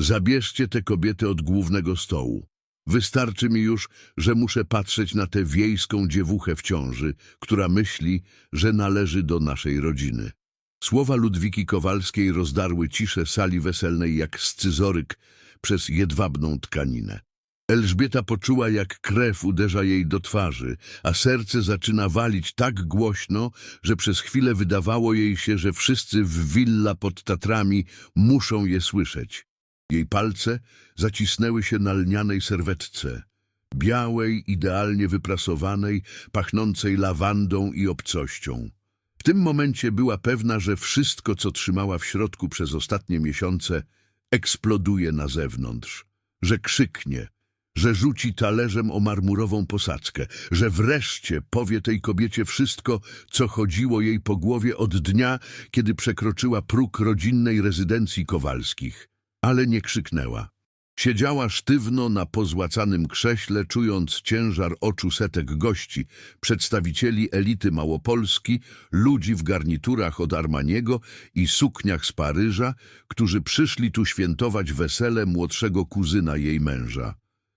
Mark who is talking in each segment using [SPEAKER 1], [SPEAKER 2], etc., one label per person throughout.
[SPEAKER 1] Zabierzcie tę kobietę od głównego stołu. Wystarczy mi już, że muszę patrzeć na tę wiejską dziewuchę w ciąży, która myśli, że należy do naszej rodziny. Słowa Ludwiki Kowalskiej rozdarły ciszę sali weselnej jak scyzoryk przez jedwabną tkaninę. Elżbieta poczuła, jak krew uderza jej do twarzy, a serce zaczyna walić tak głośno, że przez chwilę wydawało jej się, że wszyscy w willa pod Tatrami muszą je słyszeć. Jej palce zacisnęły się na lnianej serwetce, białej, idealnie wyprasowanej, pachnącej lawandą i obcością. W tym momencie była pewna, że wszystko, co trzymała w środku przez ostatnie miesiące, eksploduje na zewnątrz, że krzyknie, że rzuci talerzem o marmurową posadzkę, że wreszcie powie tej kobiecie wszystko, co chodziło jej po głowie od dnia, kiedy przekroczyła próg rodzinnej rezydencji Kowalskich. Ale nie krzyknęła. Siedziała sztywno na pozłacanym krześle, czując ciężar oczu setek gości, przedstawicieli elity Małopolski, ludzi w garniturach od Armaniego i sukniach z Paryża, którzy przyszli tu świętować wesele młodszego kuzyna jej męża.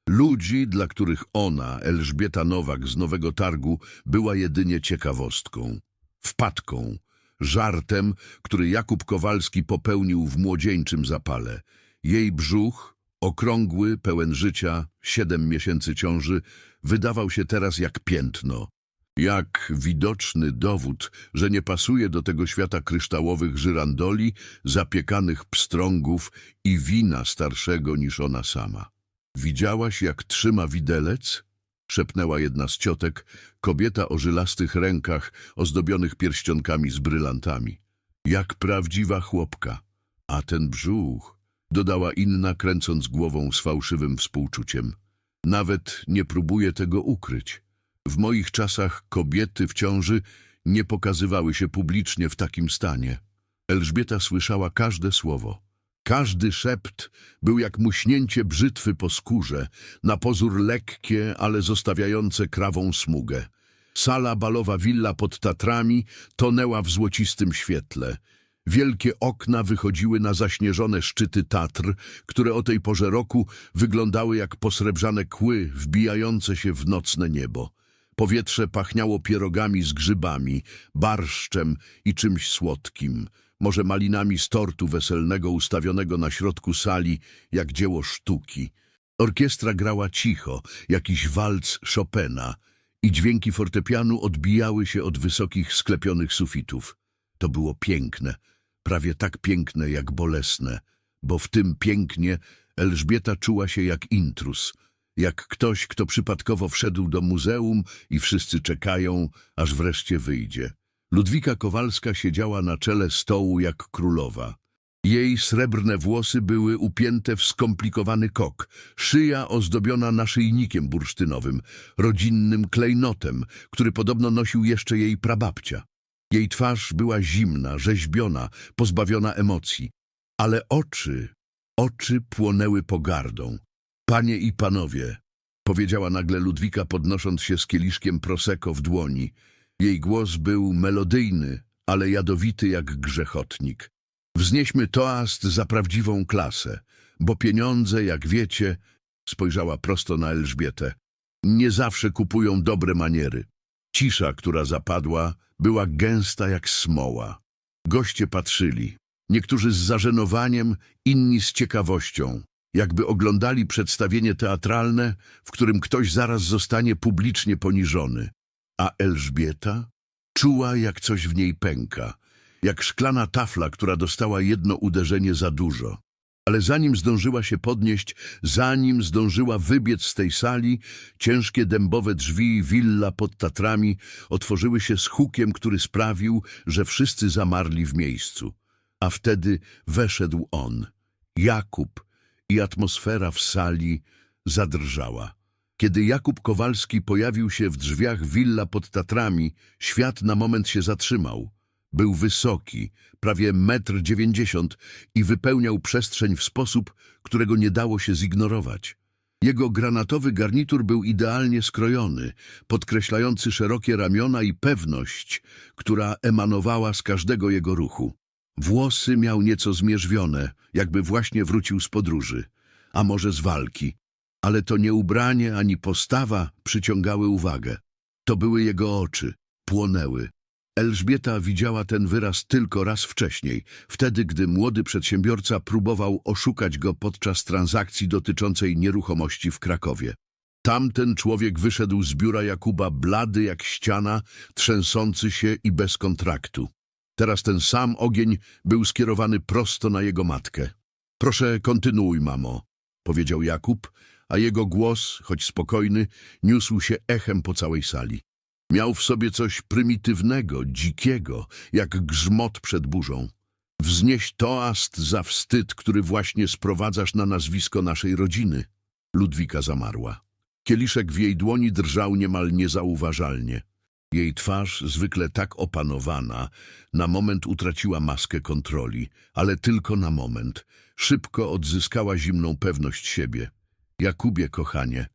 [SPEAKER 1] Ludzi, dla których ona, Elżbieta Nowak z Nowego Targu, była jedynie ciekawostką, wpadką, żartem, który Jakub Kowalski popełnił w młodzieńczym zapale. Jej brzuch, okrągły, pełen życia, siedem miesięcy ciąży, wydawał się teraz jak piętno. Jak widoczny dowód, że nie pasuje do tego świata kryształowych żyrandoli, zapiekanych pstrągów i wina starszego niż ona sama. Widziałaś, jak trzyma widelec? Szepnęła jedna z ciotek, kobieta o żylastych rękach, ozdobionych pierścionkami z brylantami. Jak prawdziwa chłopka. A ten brzuch, dodała inna, kręcąc głową z fałszywym współczuciem. Nawet nie próbuję tego ukryć. W moich czasach kobiety w ciąży nie pokazywały się publicznie w takim stanie. Elżbieta słyszała każde słowo. Każdy szept był jak muśnięcie brzytwy po skórze, na pozór lekkie, ale zostawiające krawą smugę. Sala balowa willa pod Tatrami tonęła w złocistym świetle. Wielkie okna wychodziły na zaśnieżone szczyty Tatr, które o tej porze roku wyglądały jak posrebrzane kły wbijające się w nocne niebo. Powietrze pachniało pierogami z grzybami, barszczem i czymś słodkim, może malinami z tortu weselnego ustawionego na środku sali, jak dzieło sztuki. Orkiestra grała cicho, jakiś walc Chopina i dźwięki fortepianu odbijały się od wysokich sklepionych sufitów. To było piękne, prawie tak piękne jak bolesne, bo w tym pięknie Elżbieta czuła się jak intrus, jak ktoś, kto przypadkowo wszedł do muzeum i wszyscy czekają, aż wreszcie wyjdzie. Ludwika Kowalska siedziała na czele stołu jak królowa. Jej srebrne włosy były upięte w skomplikowany kok, szyja ozdobiona naszyjnikiem bursztynowym, rodzinnym klejnotem, który podobno nosił jeszcze jej prababcia. Jej twarz była zimna, rzeźbiona, pozbawiona emocji, ale oczy, oczy płonęły pogardą. Panie i panowie, powiedziała nagle Ludwika, podnosząc się z kieliszkiem prosecco w dłoni. Jej głos był melodyjny, ale jadowity jak grzechotnik. Wznieśmy toast za prawdziwą klasę, bo pieniądze, jak wiecie, spojrzała prosto na Elżbietę, nie zawsze kupują dobre maniery. Cisza, która zapadła, była gęsta jak smoła. Goście patrzyli, niektórzy z zażenowaniem, inni z ciekawością, jakby oglądali przedstawienie teatralne, w którym ktoś zaraz zostanie publicznie poniżony. A Elżbieta czuła, jak coś w niej pęka, jak szklana tafla, która dostała jedno uderzenie za dużo. Ale zanim zdążyła się podnieść, zanim zdążyła wybiec z tej sali, ciężkie dębowe drzwi willa pod Tatrami otworzyły się z hukiem, który sprawił, że wszyscy zamarli w miejscu. A wtedy weszedł on, Jakub, i atmosfera w sali zadrżała. Kiedy Jakub Kowalski pojawił się w drzwiach willa pod Tatrami, świat na moment się zatrzymał. Był wysoki, prawie metr dziewięćdziesiąt i wypełniał przestrzeń w sposób, którego nie dało się zignorować. Jego granatowy garnitur był idealnie skrojony, podkreślający szerokie ramiona i pewność, która emanowała z każdego jego ruchu. Włosy miał nieco zmierzwione, jakby właśnie wrócił z podróży, a może z walki. Ale to nie ubranie ani postawa przyciągały uwagę. To były jego oczy, płonęły. Elżbieta widziała ten wyraz tylko raz wcześniej, wtedy gdy młody przedsiębiorca próbował oszukać go podczas transakcji dotyczącej nieruchomości w Krakowie. Tamten człowiek wyszedł z biura Jakuba blady jak ściana, trzęsący się i bez kontraktu. Teraz ten sam ogień był skierowany prosto na jego matkę. Proszę, kontynuuj, mamo, powiedział Jakub, a jego głos, choć spokojny, niósł się echem po całej sali. Miał w sobie coś prymitywnego, dzikiego, jak grzmot przed burzą. Wznieś toast za wstyd, który właśnie sprowadzasz na nazwisko naszej rodziny. Ludwika zamarła. Kieliszek w jej dłoni drżał niemal niezauważalnie. Jej twarz, zwykle tak opanowana, na moment utraciła maskę kontroli, ale tylko na moment. Szybko odzyskała zimną pewność siebie. Jakubie, kochanie,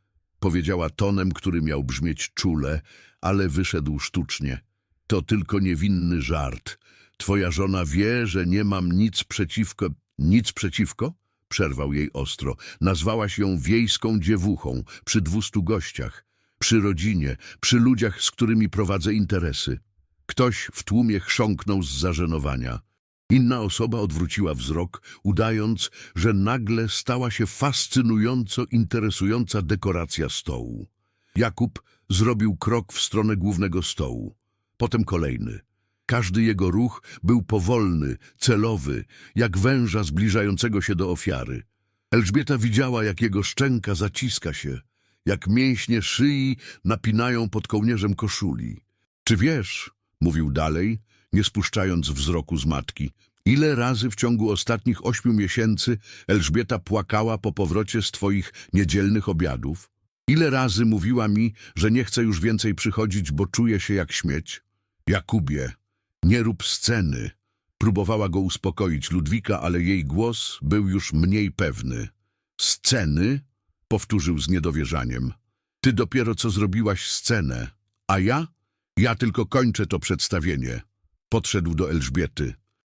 [SPEAKER 1] powiedziała tonem, który miał brzmieć czule, ale wyszedł sztucznie. To tylko niewinny żart. Twoja żona wie, że nie mam nic przeciwko... Nic przeciwko? Przerwał jej ostro. Nazwałaś ją wiejską dziewuchą przy dwustu gościach, przy rodzinie, przy ludziach, z którymi prowadzę interesy. Ktoś w tłumie chrząknął z zażenowania. Inna osoba odwróciła wzrok, udając, że nagle stała się fascynująco interesująca dekoracja stołu. Jakub zrobił krok w stronę głównego stołu, potem kolejny. Każdy jego ruch był powolny, celowy, jak węża zbliżającego się do ofiary. Elżbieta widziała, jak jego szczęka zaciska się, jak mięśnie szyi napinają pod kołnierzem koszuli. Czy wiesz, mówił dalej, nie spuszczając wzroku z matki, ile razy w ciągu ostatnich ośmiu miesięcy Elżbieta płakała po powrocie z twoich niedzielnych obiadów? Ile razy mówiła mi, że nie chce już więcej przychodzić, bo czuje się jak śmieć? Jakubie, nie rób sceny. Próbowała go uspokoić Ludwika, ale jej głos był już mniej pewny. Sceny? Powtórzył z niedowierzaniem. Ty dopiero co zrobiłaś scenę, a ja? Ja tylko kończę to przedstawienie. Podszedł do Elżbiety.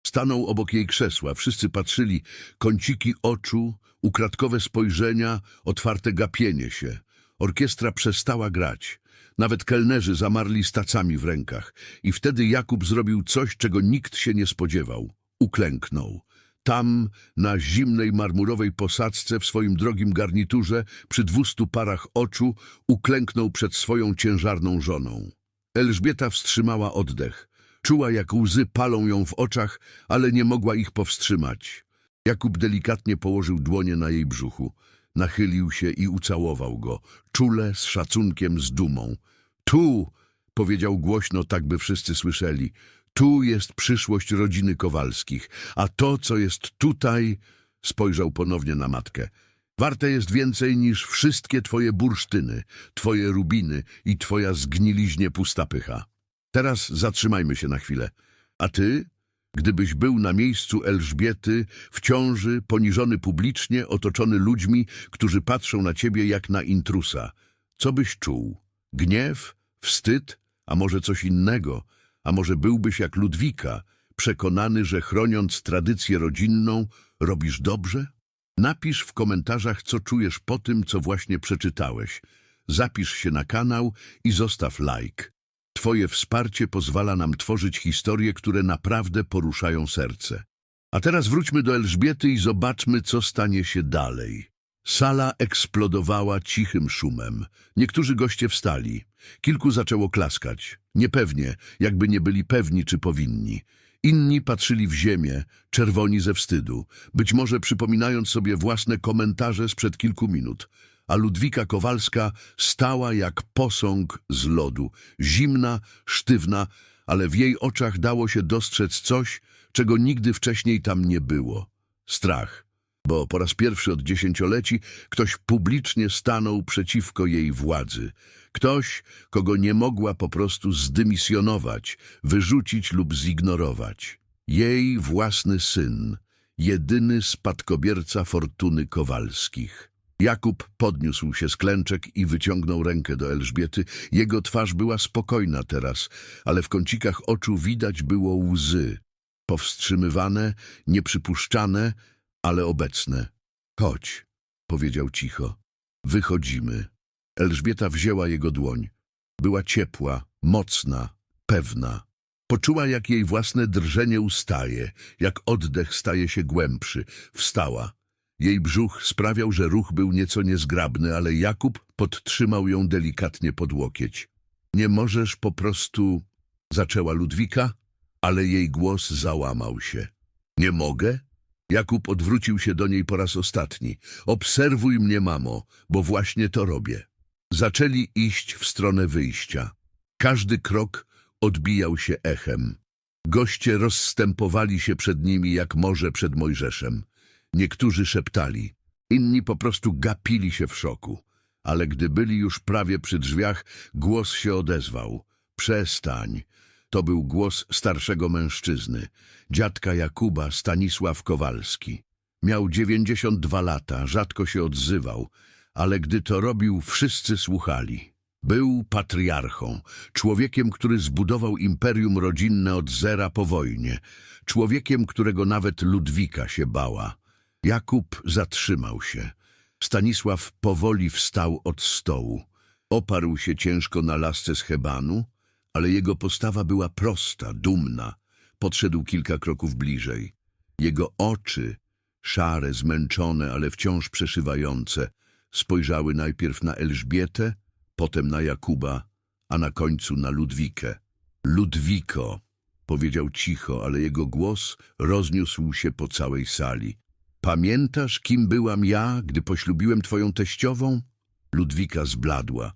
[SPEAKER 1] Stanął obok jej krzesła. Wszyscy patrzyli. Kąciki oczu, ukradkowe spojrzenia, otwarte gapienie się. Orkiestra przestała grać. Nawet kelnerzy zamarli z tacami w rękach. I wtedy Jakub zrobił coś, czego nikt się nie spodziewał. Uklęknął. Tam, na zimnej marmurowej posadzce w swoim drogim garniturze, przy dwustu parach oczu, uklęknął przed swoją ciężarną żoną. Elżbieta wstrzymała oddech. Czuła, jak łzy palą ją w oczach, ale nie mogła ich powstrzymać. Jakub delikatnie położył dłonie na jej brzuchu. Nachylił się i ucałował go, czule, z szacunkiem, z dumą. Tu, powiedział głośno, tak by wszyscy słyszeli, tu jest przyszłość rodziny Kowalskich, a to, co jest tutaj, spojrzał ponownie na matkę, warte jest więcej niż wszystkie twoje bursztyny, twoje rubiny i twoja zgniliźnie pusta pycha. Teraz zatrzymajmy się na chwilę. A ty, gdybyś był na miejscu Elżbiety, w ciąży, poniżony publicznie, otoczony ludźmi, którzy patrzą na ciebie jak na intrusa, co byś czuł? Gniew? Wstyd? A może coś innego? A może byłbyś jak Ludwika, przekonany, że chroniąc tradycję rodzinną, robisz dobrze? Napisz w komentarzach, co czujesz po tym, co właśnie przeczytałeś. Zapisz się na kanał i zostaw like. Twoje wsparcie pozwala nam tworzyć historie, które naprawdę poruszają serce. A teraz wróćmy do Elżbiety i zobaczmy, co stanie się dalej. Sala eksplodowała cichym szumem. Niektórzy goście wstali. Kilku zaczęło klaskać. Niepewnie, jakby nie byli pewni, czy powinni. Inni patrzyli w ziemię, czerwoni ze wstydu, być może przypominając sobie własne komentarze sprzed kilku minut. A Ludwika Kowalska stała jak posąg z lodu, zimna, sztywna, ale w jej oczach dało się dostrzec coś, czego nigdy wcześniej tam nie było. Strach bo po raz pierwszy od dziesięcioleci ktoś publicznie stanął przeciwko jej władzy. Ktoś, kogo nie mogła po prostu zdymisjonować, wyrzucić lub zignorować. Jej własny syn, jedyny spadkobierca fortuny Kowalskich. Jakub podniósł się z klęczek i wyciągnął rękę do Elżbiety. Jego twarz była spokojna teraz, ale w kącikach oczu widać było łzy. powstrzymywane, nieprzypuszczane, ale obecne. Chodź, powiedział cicho. Wychodzimy. Elżbieta wzięła jego dłoń. Była ciepła, mocna, pewna. Poczuła, jak jej własne drżenie ustaje, jak oddech staje się głębszy. Wstała. Jej brzuch sprawiał, że ruch był nieco niezgrabny, ale Jakub podtrzymał ją delikatnie pod łokieć. Nie możesz po prostu... Zaczęła Ludwika, ale jej głos załamał się. Nie mogę? Jakub odwrócił się do niej po raz ostatni. Obserwuj mnie, mamo, bo właśnie to robię. Zaczęli iść w stronę wyjścia. Każdy krok odbijał się echem. Goście rozstępowali się przed nimi jak morze przed Mojżeszem. Niektórzy szeptali, inni po prostu gapili się w szoku. Ale gdy byli już prawie przy drzwiach, głos się odezwał. Przestań. To był głos starszego mężczyzny, dziadka Jakuba Stanisław Kowalski. Miał 92 lata, rzadko się odzywał, ale gdy to robił, wszyscy słuchali. Był patriarchą, człowiekiem, który zbudował imperium rodzinne od zera po wojnie, człowiekiem, którego nawet Ludwika się bała. Jakub zatrzymał się. Stanisław powoli wstał od stołu. Oparł się ciężko na lasce z hebanu, ale jego postawa była prosta, dumna. Podszedł kilka kroków bliżej. Jego oczy, szare, zmęczone, ale wciąż przeszywające, spojrzały najpierw na Elżbietę, potem na Jakuba, a na końcu na Ludwikę. Ludwiko, powiedział cicho, ale jego głos rozniósł się po całej sali. Pamiętasz, kim byłam ja, gdy poślubiłem twoją teściową? Ludwika zbladła.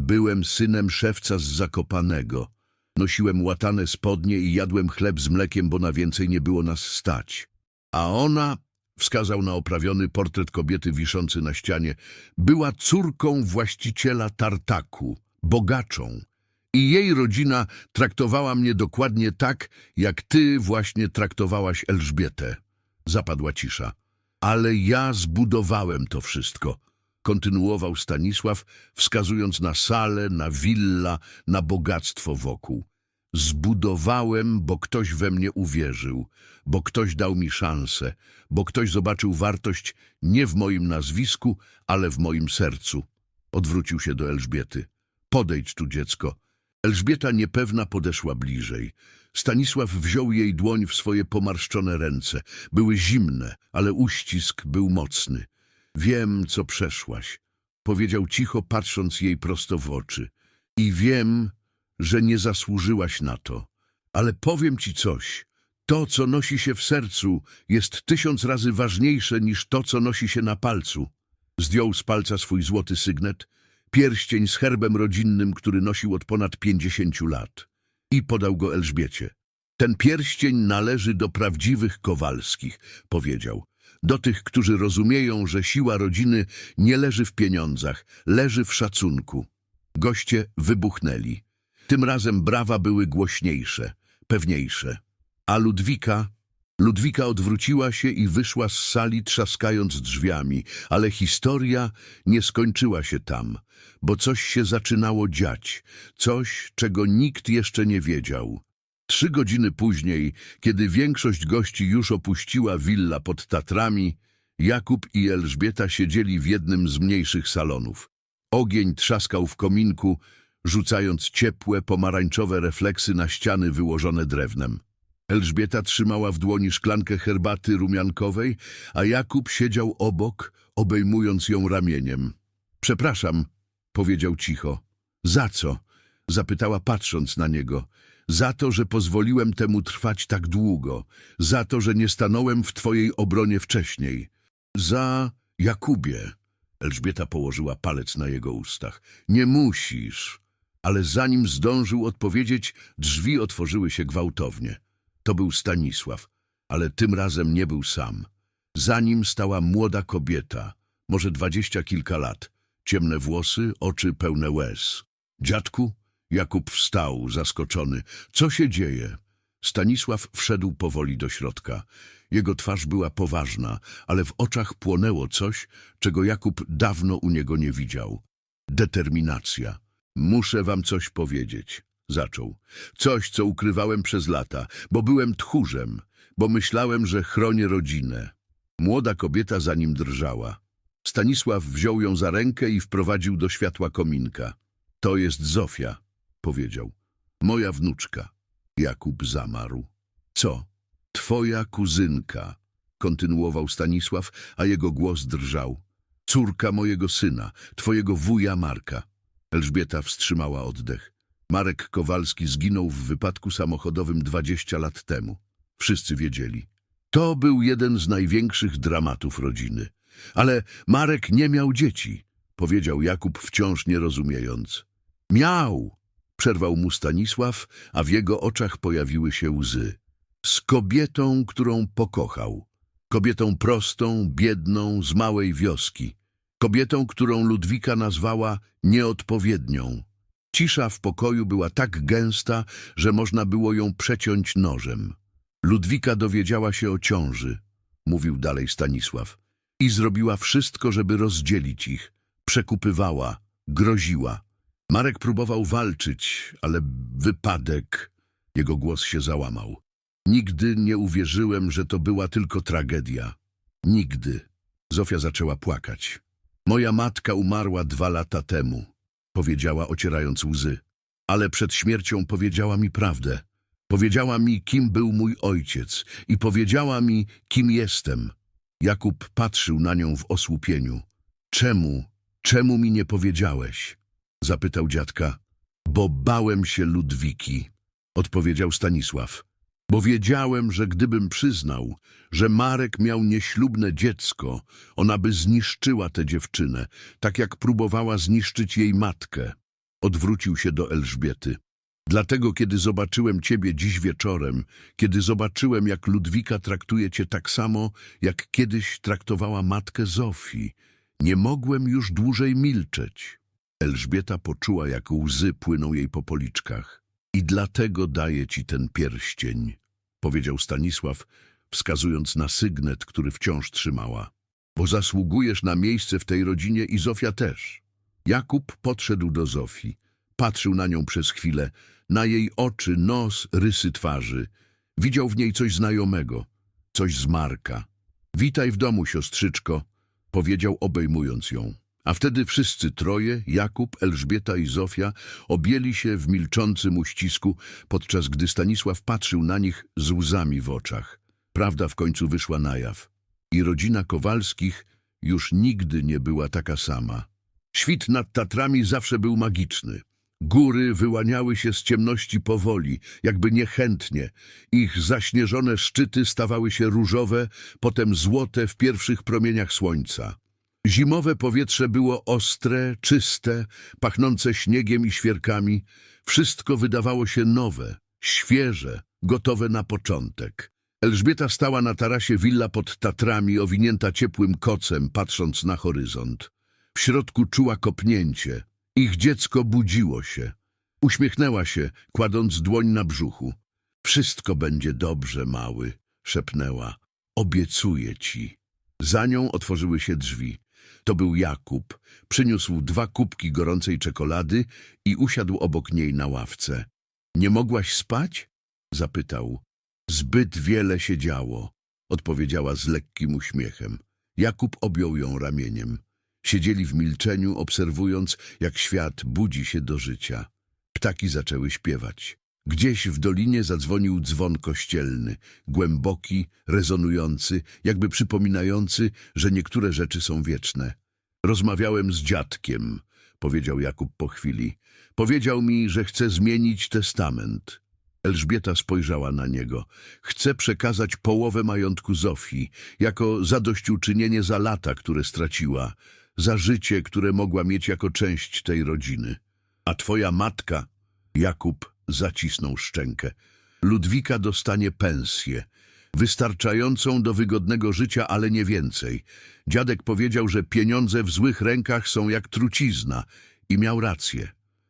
[SPEAKER 1] Byłem synem szewca z Zakopanego. Nosiłem łatane spodnie i jadłem chleb z mlekiem, bo na więcej nie było nas stać. A ona, wskazał na oprawiony portret kobiety wiszący na ścianie, była córką właściciela tartaku, bogaczą. I jej rodzina traktowała mnie dokładnie tak, jak ty właśnie traktowałaś Elżbietę. Zapadła cisza. Ale ja zbudowałem to wszystko, kontynuował Stanisław, wskazując na salę, na willa, na bogactwo wokół. Zbudowałem, bo ktoś we mnie uwierzył, bo ktoś dał mi szansę, bo ktoś zobaczył wartość nie w moim nazwisku, ale w moim sercu. Odwrócił się do Elżbiety. Podejdź tu, dziecko. Elżbieta niepewna podeszła bliżej. Stanisław wziął jej dłoń w swoje pomarszczone ręce. Były zimne, ale uścisk był mocny. Wiem, co przeszłaś, powiedział cicho, patrząc jej prosto w oczy. I wiem, że nie zasłużyłaś na to. Ale powiem ci coś. To, co nosi się w sercu, jest tysiąc razy ważniejsze niż to, co nosi się na palcu. Zdjął z palca swój złoty sygnet, pierścień z herbem rodzinnym, który nosił od ponad pięćdziesięciu lat. I podał go Elżbiecie. Ten pierścień należy do prawdziwych Kowalskich, powiedział. Do tych, którzy rozumieją, że siła rodziny nie leży w pieniądzach, leży w szacunku. Goście wybuchnęli. Tym razem brawa były głośniejsze, pewniejsze. A Ludwika... Ludwika odwróciła się i wyszła z sali trzaskając drzwiami, ale historia nie skończyła się tam, bo coś się zaczynało dziać, coś, czego nikt jeszcze nie wiedział. Trzy godziny później, kiedy większość gości już opuściła willa pod Tatrami, Jakub i Elżbieta siedzieli w jednym z mniejszych salonów. Ogień trzaskał w kominku, rzucając ciepłe, pomarańczowe refleksy na ściany wyłożone drewnem. Elżbieta trzymała w dłoni szklankę herbaty rumiankowej, a Jakub siedział obok, obejmując ją ramieniem. Przepraszam, powiedział cicho. Za co? Zapytała patrząc na niego. Za to, że pozwoliłem temu trwać tak długo. Za to, że nie stanąłem w twojej obronie wcześniej. Za Jakubie. Elżbieta położyła palec na jego ustach. Nie musisz. Ale zanim zdążył odpowiedzieć, drzwi otworzyły się gwałtownie. To był Stanisław, ale tym razem nie był sam. Za nim stała młoda kobieta, może dwadzieścia kilka lat. Ciemne włosy, oczy pełne łez. Dziadku? Jakub wstał, zaskoczony. Co się dzieje? Stanisław wszedł powoli do środka. Jego twarz była poważna, ale w oczach płonęło coś, czego Jakub dawno u niego nie widział. Determinacja. Muszę wam coś powiedzieć, zaczął. Coś, co ukrywałem przez lata, bo byłem tchórzem. bo myślałem, że chronię rodzinę. Młoda kobieta za nim drżała. Stanisław wziął ją za rękę i wprowadził do światła kominka. To jest Zofia, powiedział. Moja wnuczka. Jakub zamarł. Co? Twoja kuzynka, kontynuował Stanisław, a jego głos drżał. Córka mojego syna, twojego wuja Marka. Elżbieta wstrzymała oddech. Marek Kowalski zginął w wypadku samochodowym 20 lat temu. Wszyscy wiedzieli. To był jeden z największych dramatów rodziny. Ale Marek nie miał dzieci, powiedział Jakub wciąż nie rozumiejąc. Miał, przerwał mu Stanisław, a w jego oczach pojawiły się łzy. Z kobietą, którą pokochał. Kobietą prostą, biedną, z małej wioski. Kobietą, którą Ludwika nazwała nieodpowiednią. Cisza w pokoju była tak gęsta, że można było ją przeciąć nożem. Ludwika dowiedziała się o ciąży, mówił dalej Stanisław, i zrobiła wszystko, żeby rozdzielić ich. Przekupywała, groziła. Marek próbował walczyć, ale wypadek. Jego głos się załamał. Nigdy nie uwierzyłem, że to była tylko tragedia. Nigdy. Zofia zaczęła płakać. Moja matka umarła dwa lata temu, powiedziała ocierając łzy. Ale przed śmiercią powiedziała mi prawdę. Powiedziała mi, kim był mój ojciec i powiedziała mi, kim jestem. Jakub patrzył na nią w osłupieniu. Czemu, czemu mi nie powiedziałeś? Zapytał dziadka. Bo bałem się Ludwiki, odpowiedział Stanisław. Bo wiedziałem, że gdybym przyznał, że Marek miał nieślubne dziecko, ona by zniszczyła tę dziewczynę, tak jak próbowała zniszczyć jej matkę. Odwrócił się do Elżbiety. Dlatego, kiedy zobaczyłem ciebie dziś wieczorem, kiedy zobaczyłem, jak Ludwika traktuje cię tak samo, jak kiedyś traktowała matkę Zofii, nie mogłem już dłużej milczeć. Elżbieta poczuła, jak łzy płyną jej po policzkach. I dlatego daję ci ten pierścień, powiedział Stanisław, wskazując na sygnet, który wciąż trzymała. Bo zasługujesz na miejsce w tej rodzinie i Zofia też. Jakub podszedł do Zofii. Patrzył na nią przez chwilę, na jej oczy, nos, rysy twarzy. Widział w niej coś znajomego, coś z Marka. Witaj w domu, siostrzyczko, powiedział obejmując ją. A wtedy wszyscy troje, Jakub, Elżbieta i Zofia, objęli się w milczącym uścisku, podczas gdy Stanisław patrzył na nich z łzami w oczach. Prawda w końcu wyszła na jaw. I rodzina Kowalskich już nigdy nie była taka sama. Świt nad Tatrami zawsze był magiczny. Góry wyłaniały się z ciemności powoli, jakby niechętnie. Ich zaśnieżone szczyty stawały się różowe, potem złote w pierwszych promieniach słońca. Zimowe powietrze było ostre, czyste, pachnące śniegiem i świerkami. Wszystko wydawało się nowe, świeże, gotowe na początek. Elżbieta stała na tarasie willa pod Tatrami, owinięta ciepłym kocem, patrząc na horyzont. W środku czuła kopnięcie. Ich dziecko budziło się. Uśmiechnęła się, kładąc dłoń na brzuchu. Wszystko będzie dobrze, mały, szepnęła. Obiecuję ci. Za nią otworzyły się drzwi. To był Jakub. Przyniósł dwa kubki gorącej czekolady i usiadł obok niej na ławce. Nie mogłaś spać? zapytał. Zbyt wiele się działo, odpowiedziała z lekkim uśmiechem. Jakub objął ją ramieniem. Siedzieli w milczeniu, obserwując, jak świat budzi się do życia. Ptaki zaczęły śpiewać. Gdzieś w dolinie zadzwonił dzwon kościelny, głęboki, rezonujący, jakby przypominający, że niektóre rzeczy są wieczne. Rozmawiałem z dziadkiem, powiedział Jakub po chwili. Powiedział mi, że chce zmienić testament. Elżbieta spojrzała na niego. Chce przekazać połowę majątku Zofii, jako zadośćuczynienie za lata, które straciła, za życie, które mogła mieć jako część tej rodziny. A twoja matka, Jakub zacisnął szczękę, Ludwika dostanie pensję, wystarczającą do wygodnego życia, ale nie więcej. Dziadek powiedział, że pieniądze w złych rękach są jak trucizna i miał rację.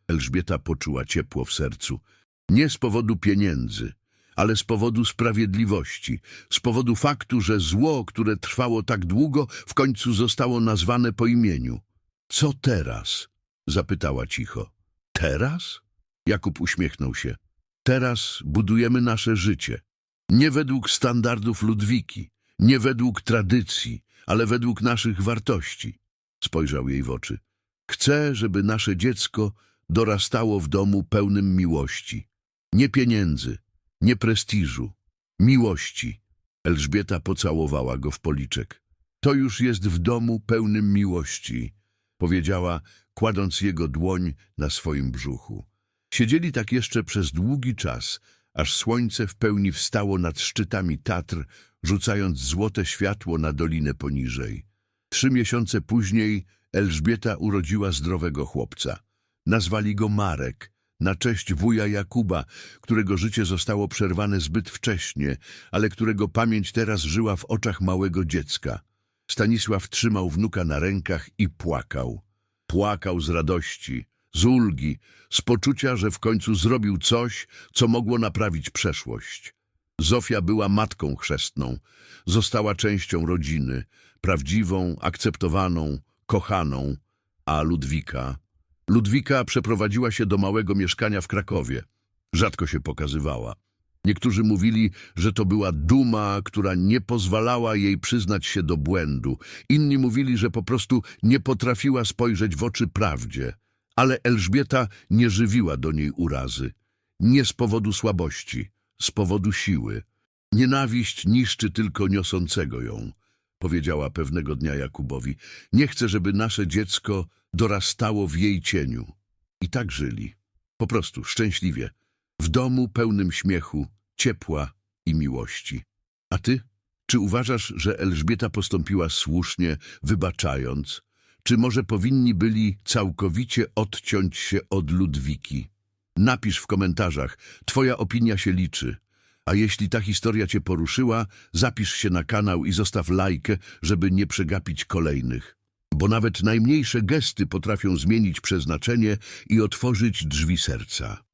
[SPEAKER 1] Elżbieta poczuła ciepło w sercu. Nie z powodu pieniędzy, ale z powodu sprawiedliwości, z powodu faktu, że zło, które trwało tak długo, w końcu zostało nazwane po imieniu. Co teraz? zapytała cicho. Teraz? Jakub uśmiechnął się. Teraz budujemy nasze życie. Nie według standardów Ludwiki, nie według tradycji, ale według naszych wartości. Spojrzał jej w oczy. Chcę, żeby nasze dziecko dorastało w domu pełnym miłości. Nie pieniędzy, nie prestiżu, miłości. Elżbieta pocałowała go w policzek. To już jest w domu pełnym miłości, powiedziała, kładąc jego dłoń na swoim brzuchu. Siedzieli tak jeszcze przez długi czas, aż słońce w pełni wstało nad szczytami Tatr, rzucając złote światło na dolinę poniżej. Trzy miesiące później Elżbieta urodziła zdrowego chłopca. Nazwali go Marek, na cześć wuja Jakuba, którego życie zostało przerwane zbyt wcześnie, ale którego pamięć teraz żyła w oczach małego dziecka. Stanisław trzymał wnuka na rękach i płakał. Płakał z radości, z ulgi, z poczucia, że w końcu zrobił coś, co mogło naprawić przeszłość. Zofia była matką chrzestną, została częścią rodziny, prawdziwą, akceptowaną, kochaną, a Ludwika... Ludwika przeprowadziła się do małego mieszkania w Krakowie. Rzadko się pokazywała. Niektórzy mówili, że to była duma, która nie pozwalała jej przyznać się do błędu. Inni mówili, że po prostu nie potrafiła spojrzeć w oczy prawdzie. Ale Elżbieta nie żywiła do niej urazy. Nie z powodu słabości, z powodu siły. Nienawiść niszczy tylko niosącego ją, powiedziała pewnego dnia Jakubowi. Nie chcę, żeby nasze dziecko dorastało w jej cieniu. I tak żyli. Po prostu szczęśliwie. W domu pełnym śmiechu, ciepła i miłości. A ty? Czy uważasz, że Elżbieta postąpiła słusznie, wybaczając? Czy może powinni byli całkowicie odciąć się od Ludwiki? Napisz w komentarzach, twoja opinia się liczy. A jeśli ta historia cię poruszyła, zapisz się na kanał i zostaw lajkę, żeby nie przegapić kolejnych. Bo nawet najmniejsze gesty potrafią zmienić przeznaczenie i otworzyć drzwi serca.